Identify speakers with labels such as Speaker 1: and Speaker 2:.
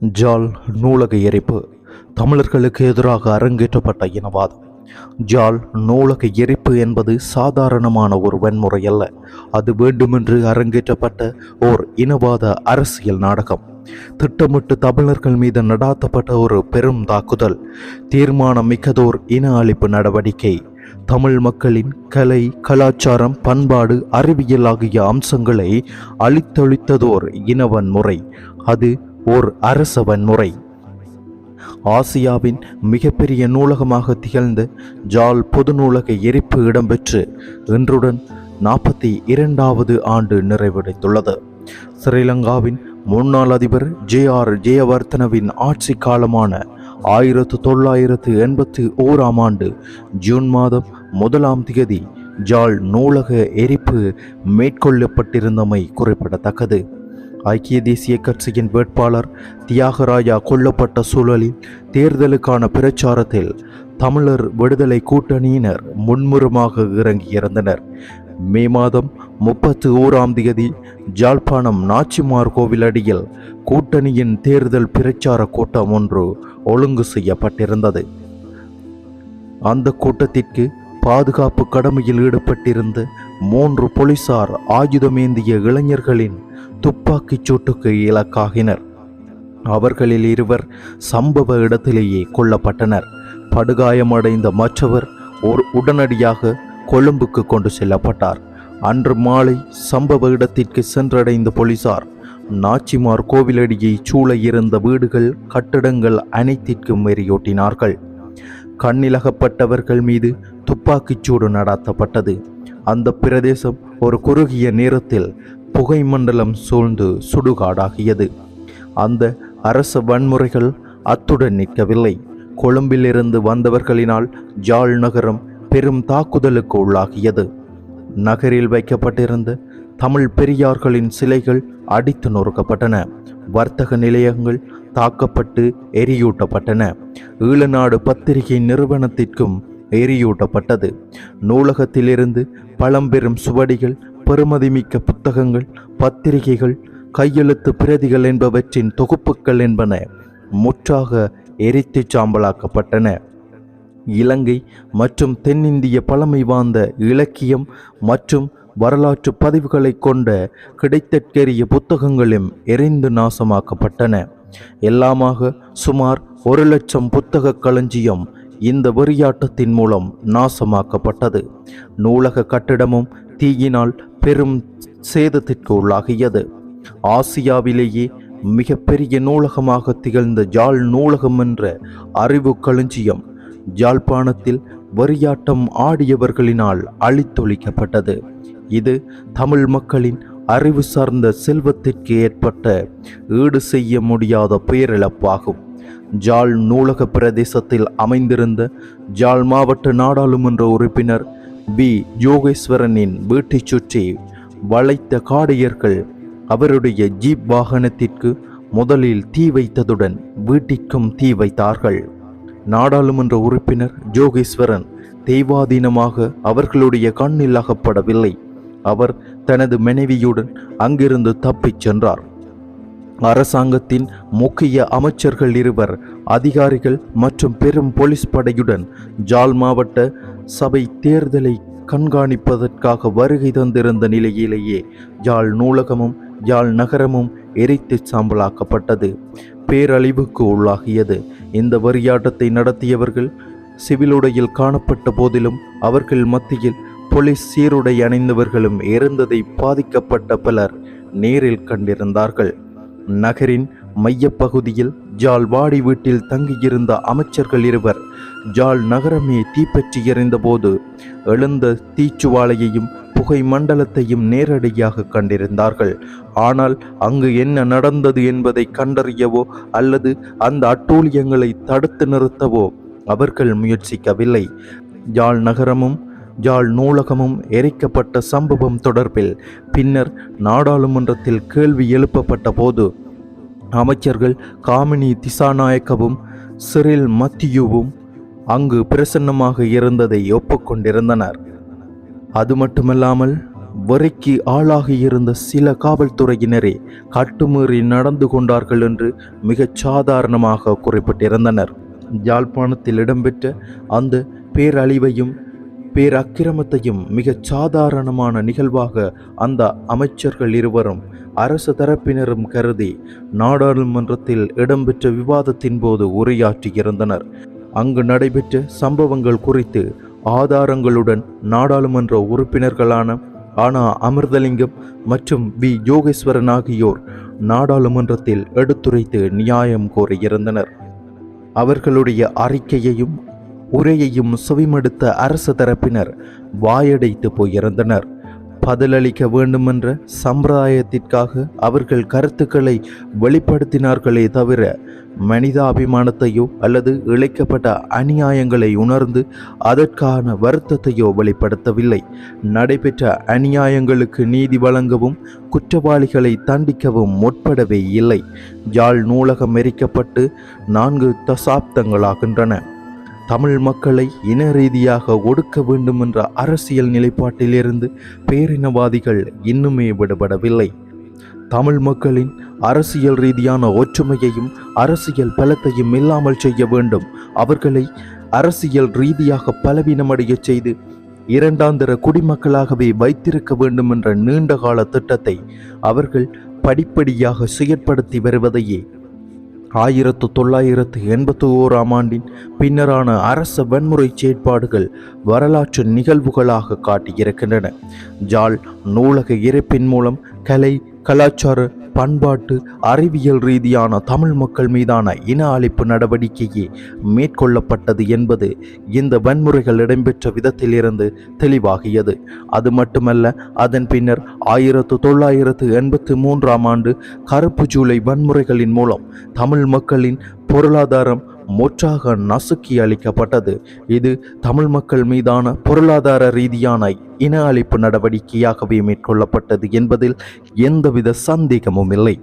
Speaker 1: ஜால் நூலக எரிப்பு. தமிழர்களுக்கு எதிராக அரங்கேற்றப்பட்ட இனவாதம். ஜால் நூலக எரிப்பு என்பது சாதாரணமான ஒரு வன்முறை அல்ல. அது வேண்டுமென்று அரங்கேற்றப்பட்ட ஓர் இனவாத அரசியல் நாடகம். திட்டமிட்டு தமிழர்கள் மீது நடாத்தப்பட்ட ஒரு பெரும் தாக்குதல். தீர்மானம் மிக்கதோர் இன அழிப்பு நடவடிக்கை. தமிழ் மக்களின் கலை கலாச்சாரம் பண்பாடு அறிவியல் ஆகிய அம்சங்களை அழித்தொழித்ததோர் இனவன்முறை அது ஓர் அரச வன்முறை ஆசியாவின் மிகப்பெரிய நூலகமாக திகழ்ந்த ஜால் பொது நூலக எரிப்பு இடம்பெற்று இன்றுடன் நாற்பத்தி இரண்டாவது ஆண்டு நிறைவடைந்துள்ளது. ஸ்ரீலங்காவின் முன்னாள் அதிபர் ஜே ஆர் ஜெயவர்த்தனவின் ஆட்சி காலமான ஆயிரத்து தொள்ளாயிரத்து எண்பத்தி ஓராம் ஆண்டு ஜூன் மாதம் முதலாம் திகதி ஜால் நூலக எரிப்பு மேற்கொள்ளப்பட்டிருந்தமை குறிப்பிடத்தக்கது. ஐக்கிய தேசிய கட்சியின் வேட்பாளர் தியாகராஜா கொல்லப்பட்ட சூழலில் தேர்தலுக்கான பிரச்சாரத்தில் தமிழர் விடுதலை கூட்டணியினர் முன்முறமாக இறங்கியிருந்தனர். மே மாதம் முப்பத்து ஓராம் தேதி ஜாழ்ப்பாணம் நாச்சிமார் கோவில் அடியில் கூட்டணியின் தேர்தல் பிரச்சார கூட்டம் ஒன்று ஒழுங்கு செய்யப்பட்டிருந்தது. அந்த கூட்டத்திற்கு பாதுகாப்பு கடமையில் ஈடுபட்டிருந்த மூன்று போலீசார் ஆயுதமேந்திய இளைஞர்களின் துப்பாக்கிச் சூட்டுக்கு இலக்காகினர். அவர்களில் இருவர் சம்பவ இடத்திலேயே கொல்லப்பட்டனர். படுகாயமடைந்த மற்றவர் ஒரு உடனடியாக கொழும்புக்கு கொண்டு செல்லப்பட்டார். அன்று மாலை சம்பவ இடத்திற்கு சென்றடைந்த போலீசார் நாச்சிமார் கோவிலடியை சூழ இருந்த வீடுகள் கட்டடங்கள் அனைத்திற்கும் எரியூட்டினார்கள் கண்ணிலகப்பட்டவர்கள் மீது துப்பாக்கிச்சூடு நடாத்தப்பட்டது. அந்த பிரதேசம் ஒரு குறுகிய நேரத்தில் புகை மண்டலம் சூழ்ந்து சுடுகாடாகியது. அந்த அரச வன்முறைகள் அத்துடன் நிற்கவில்லை. கொழும்பிலிருந்து வந்தவர்களினால் ஜாழ் நகரம் பெரும் தாக்குதலுக்கு உள்ளாகியது. நகரில் வைக்கப்பட்டிருந்த தமிழ் பெரியார்களின் சிலைகள் அடித்து நொறுக்கப்பட்டன. வர்த்தக நிலையங்கள் தாக்கப்பட்டு எரியூட்டப்பட்டன. ஈழநாடு பத்திரிகை நிறுவனத்திற்கும் எரியூட்டப்பட்டது. நூலகத்திலிருந்து பழம்பெரும் சுவடிகள் பெறுமதிமிக்க புத்தகங்கள் பத்திரிகைகள் கையெழுத்து பிரதிகள் என்பவற்றின் தொகுப்புகள் என்பன முற்றாக எரித்து சாம்பலாக்கப்பட்டன. இலங்கை மற்றும் தென்னிந்திய பழமை வாய்ந்த இலக்கியம் மற்றும் வரலாற்று பதிவுகளை கொண்ட கிடைத்தற்கரிய புத்தகங்களும் எரிந்து நாசமாக்கப்பட்டன. எல்லாமாக சுமார் ஒரு லட்சம் புத்தக களஞ்சியம் இந்த வெறியாட்டத்தின் மூலம் நாசமாக்கப்பட்டது. நூலக கட்டிடமும் தீயினால் பெரும் சேதத்திற்கு உள்ளாகியது. ஆசியாவிலேயே மிகப்பெரிய நூலகமாக திகழ்ந்த ஜாழ் நூலகம் என்ற அறிவு களஞ்சியம் ஜாழ்ப்பாணத்தில் வரியாட்டம் ஆடியவர்களினால் அழித்தொழிக்கப்பட்டது. இது தமிழ் மக்களின் அறிவு சார்ந்த செல்வத்திற்கு ஏற்பட்ட ஈடு செய்ய முடியாத பேரிழப்பாகும். ஜாழ் நூலக பிரதேசத்தில் அமைந்திருந்த ஜாழ் மாவட்ட நாடாளுமன்ற உறுப்பினர் பி. யோகேஸ்வரனின் வீட்டைச் சுற்றி வளைத்த காடையர்கள் அவருடைய ஜீப் வாகனத்திற்கு முதலில் தீ வைத்ததுடன் வீட்டிற்கும் தீ வைத்தார்கள். நாடாளுமன்ற உறுப்பினர் ஜோகேஸ்வரன் தெய்வாதீனமாக அவர்களுடைய கண்ணில் அகப்படவில்லை. அவர் தனது மனைவியுடன் அங்கிருந்து தப்பிச் சென்றார். அரசாங்கத்தின் முக்கிய அமைச்சர்கள் இருவர் அதிகாரிகள் மற்றும் பெரும் போலீஸ் படையுடன் ஜால் மாவட்ட சபை தேர்தலை கண்காணிப்பதற்காக வருகை தந்திருந்த நிலையிலேயே யாழ் நூலகமும் யாழ் நகரமும் எரித்து சாம்பலாக்கப்பட்டது. பேரழிவுக்கு உள்ளாகியது. இந்த வரியாட்டத்தை நடத்தியவர்கள் சிவிலுடையில் காணப்பட்ட போதிலும் அவர்கள் மத்தியில் போலீஸ் சீருடை அணிந்தவர்களும் இருந்ததை பாதிக்கப்பட்ட பலர் நேரில் கண்டிருந்தார்கள். நகரின் மையப்பகுதியில் ஜால் வாடி வீட்டில் தங்கியிருந்த அமைச்சர்கள் இருவர் ஜால் நகரமே தீப்பற்றி எறிந்தபோது எழுந்த தீச்சுவாலையையும் புகை மண்டலத்தையும் நேரடியாக கண்டிருந்தார்கள். ஆனால் அங்கு என்ன நடந்தது என்பதை கண்டறியவோ அல்லது அந்த அட்டூழியங்களை தடுத்து நிறுத்தவோ அவர்கள் முயற்சிக்கவில்லை. ஜால் நகரமும் ஜாழ் நூலகமும் எரிக்கப்பட்ட சம்பவம் தொடர்பில் பின்னர் நாடாளுமன்றத்தில் கேள்வி எழுப்பப்பட்ட போது அமைச்சர்கள் காமினி திசாநாயக்கவும் சிறில் மத்தியுவும் அங்கு பிரசன்னமாக இருந்ததை ஒப்புக்கொண்டிருந்தனர். அது மட்டுமல்லாமல் வரிக்கு ஆளாகியிருந்த சில காவல்துறையினரே கட்டுமீறி நடந்து கொண்டார்கள் என்று மிகச் சாதாரணமாக குறிப்பிட்டிருந்தனர். யாழ்ப்பாணத்தில் இடம்பெற்ற அந்த பேரழிவையும் பேரக்கிரமத்தையும் மிகச் சாதாரணமான நிகழ்வாக அந்த அமைச்சர்கள் இருவரும் அரசு தரப்பினரும் கருதி நாடாளுமன்றத்தில் இடம்பெற்ற விவாதத்தின் போது உரையாற்றியிருந்தனர் அங்கு நடைபெற்ற சம்பவங்கள் குறித்து ஆதாரங்களுடன் நாடாளுமன்ற உறுப்பினர்களான ஆனா அமிர்தலிங்கம் மற்றும் வி. யோகேஸ்வரன் ஆகியோர் நாடாளுமன்றத்தில் எடுத்துரைத்து நியாயம் கோரியிருந்தனர் அவர்களுடைய அறிக்கையையும் உரையையும் செவிமடுத்த அரசு தரப்பினர் வாயடைத்து போயிருந்தனர் பதிலளிக்க வேண்டுமென்ற சம்பிரதாயத்திற்காக அவர்கள் கருத்துக்களை வெளிப்படுத்தினார்களே தவிர மனிதாபிமானத்தையோ அல்லது இழைக்கப்பட்ட அநியாயங்களை உணர்ந்து அதற்கான வருத்தத்தையோ வெளிப்படுத்தவில்லை. நடைபெற்ற அநியாயங்களுக்கு நீதி வழங்கவும் குற்றவாளிகளை தண்டிக்கவும் முற்படவே இல்லை. யாழ் நூலகம் எரிக்கப்பட்டு நான்கு தசாப்தங்களாகின்றன. தமிழ் மக்களை இன ரீதியாக ஒடுக்க வேண்டும் என்ற அரசியல் நிலைப்பாட்டிலிருந்து பேரினவாதிகள் இன்னுமே விடுபடவில்லை. தமிழ் மக்களின் அரசியல் ரீதியான ஒற்றுமையையும் அரசியல் பலத்தையும் இல்லாமல் செய்ய வேண்டும். அவர்களை அரசியல் ரீதியாக பலவீனமடைய செய்து இரண்டாந்திர குடிமக்களாகவே வைத்திருக்க வேண்டும் என்ற நீண்டகால திட்டத்தை அவர்கள் படிப்படியாக செயற்படுத்தி வருவதையே ஆயிரத்து தொள்ளாயிரத்து எண்பத்தி ஓராம் ஆண்டின் பின்னரான அரச வன்முறை செயற்பாடுகள் வரலாற்று நிகழ்வுகளாக காட்டியிருக்கின்றன. ஜால் நூலக இறைப்பின் மூலம் கலை கலாச்சார பண்பாட்டு அறிவியல் ரீதியான தமிழ் மக்கள் மீதான இன அழிப்பு நடவடிக்கையே மேற்கொள்ளப்பட்டது என்பது இந்த வன்முறைகள் இடம்பெற்ற விதத்திலிருந்து தெளிவாகியது. அது மட்டுமல்ல அதன் பின்னர் ஆயிரத்து தொள்ளாயிரத்து எண்பத்தி மூன்றாம் ஆண்டு கருப்பு ஜூலை வன்முறைகளின் மூலம் தமிழ் மக்களின் பொருளாதாரம் முற்றாக நசுக்கி அளிக்கப்பட்டது. இது தமிழ் மக்கள் மீதான பொருளாதார ரீதியான இன அழிப்பு நடவடிக்கையாகவே மேற்கொள்ளப்பட்டது என்பதில் எந்தவித சந்தேகமும் இல்லை.